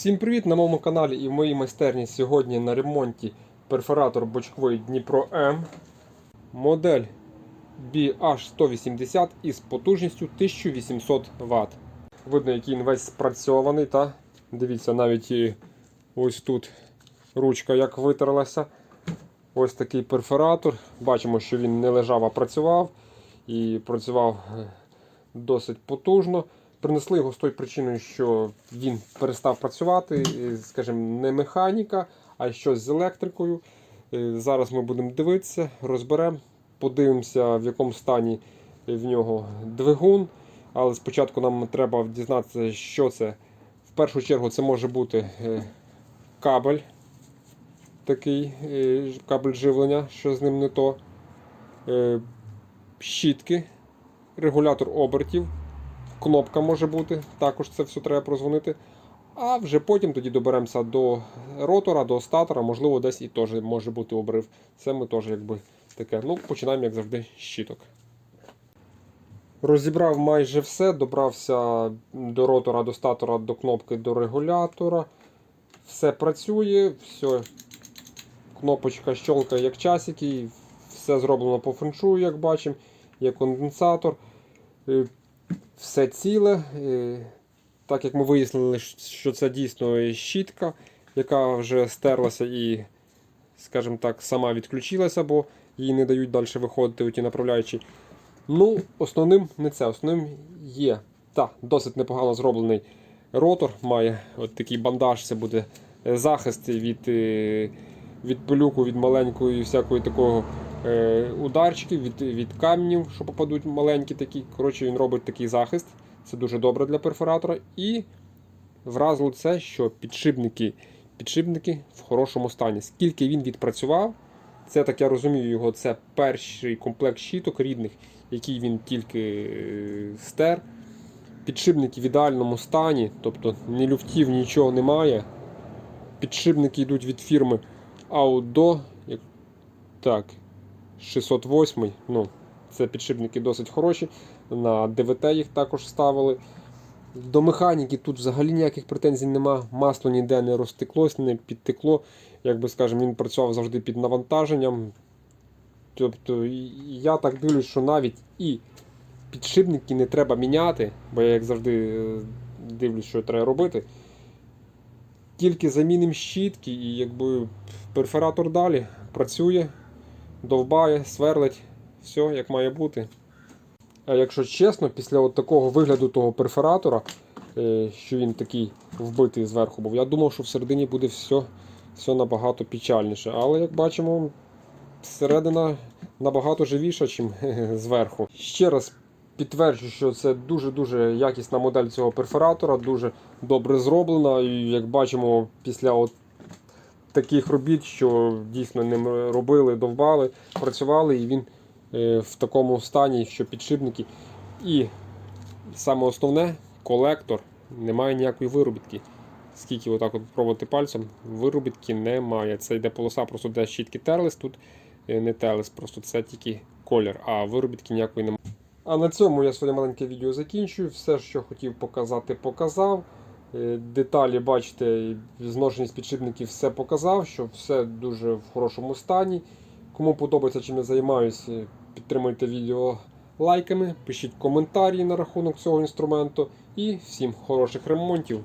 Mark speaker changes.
Speaker 1: Всім привіт на моєму каналі і в моїй майстерні сьогодні на ремонті перфоратор бочковий Дніпро М. Модель BH180 із потужністю 1800 Вт. Видно, який він весь спрацьований. Та? Дивіться, навіть ось тут ручка як витерлася. Ось такий перфоратор. Бачимо, що він не лежав, а працював. І працював е, досить потужно. Принесли його з тою причиною, що він перестав працювати, скажімо, не механіка, а щось з електрикою. Е, Зараз ми будемо дивитися, розберемо, подивимося, в якому стані в нього двигун. Але спочатку нам треба дізнатися, що це. В першу чергу це може бути е, кабель, такий е, кабель живлення, що з ним не то. Е, Щітки, регулятор обертів кнопка може бути, також це все треба прозвонити. А вже потім тоді доберемося до ротора, до статора, можливо, десь і теж може бути обрив. Це ми теж якби таке. Ну, починаємо, як завжди, з щіток. Розібрав майже все, добрався до ротора, до статора, до кнопки, до регулятора. Все працює, все. Кнопочка щелкає як часики, все зроблено по феншую, як бачимо. Є конденсатор. Е, все ціле. Е, Так як ми вияснили, що це дійсно щітка, яка вже стерлася і, скажімо так, сама відключилася, бо їй не дають далі виходити у ті направляючі. Ну, основним не це. Основним є та, досить непогано зроблений ротор. Має от такий бандаж, це буде захист від, е, від пилюку, від маленької всякої такого е, ударчиків, від, від камнів, що попадуть маленькі такі. Коротше, він робить такий захист. Це дуже добре для перфоратора. І вразило це, що підшипники, підшипники в хорошому стані. Скільки він відпрацював, це так я розумію його, це перший комплект щіток рідних, який він тільки е, стер. Підшипники в ідеальному стані, тобто ні люфтів, нічого немає. Підшипники йдуть від фірми. Як- Так, 608. Ну, це підшипники досить хороші. На ДВТ їх також ставили. До механіки тут взагалі ніяких претензій нема. Масло ніде не розтеклось, не підтекло. Як би скажемо, він працював завжди під навантаженням. Тобто я так дивлюсь, що навіть і підшипники не треба міняти, бо я як завжди е, дивлюсь, що треба робити. Тільки замінимо щітки і якби перфоратор далі працює, довбає, сверлить, все як має бути. А якщо чесно, після от такого вигляду того перфоратора, е, що він такий вбитий зверху був, я думав, що всередині буде все, все набагато печальніше. Але як бачимо, середина набагато живіша, ніж зверху. Ще раз підтверджую, що це дуже-дуже якісна модель цього перфоратора, дуже добре зроблена. І як бачимо, після от таких робіт, що дійсно ним робили, довбали, працювали, і він е, в такому стані, що підшипники. І саме основне колектор, немає ніякої виробітки. Скільки отак от пробувати пальцем, виробітки немає. Це йде полоса, просто де щітки терлись, тут е, не терлись, просто це тільки колір, а виробітки ніякої немає. А на цьому я своє маленьке відео закінчую. Все, що хотів показати, показав. Е, Деталі, бачите, зношеність підшипників все показав, що все дуже в хорошому стані. Кому подобається, чим я займаюся, підтримуйте відео лайками, пишіть коментарі на рахунок цього інструменту і всім хороших ремонтів.